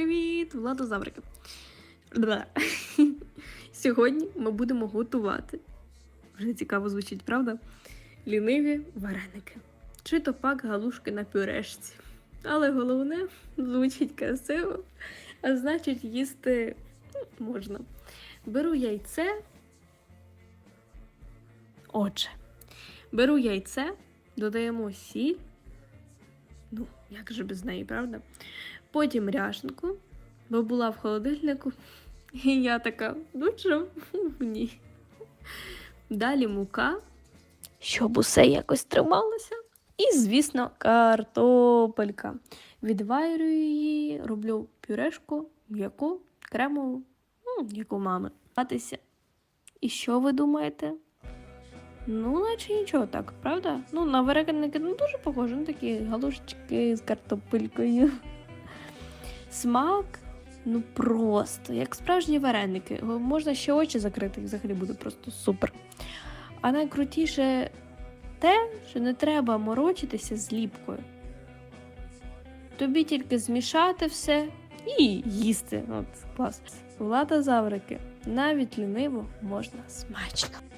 Привіт, Влада Заврика. Сьогодні ми будемо готувати. Вже цікаво звучить, правда? Ліниві вареники. Чи то пак галушки на пюрешці. Але головне звучить красиво, а значить, їсти ну, можна. Беру яйце. Отже, беру яйце, додаємо сіль. Ну, як же без неї, правда? Потім ряшенку, бо була в холодильнику. І я така, ну чому ні. Далі мука, щоб усе якось трималося. І, звісно, картопелька. Відварюю її, роблю пюрешку, м'яку, кремову, ну, як у мами. І що ви думаєте? Ну, наче нічого так, правда? Ну, на вареники ну, дуже похоже, ну такі галушечки з картопелькою. Смак, ну просто, як справжні вареники. Можна ще очі закрити, і взагалі буде просто супер. А найкрутіше те, що не треба морочитися з ліпкою. Тобі тільки змішати все і їсти. От клас. Влада заврики. Навіть ліниво можна смачно.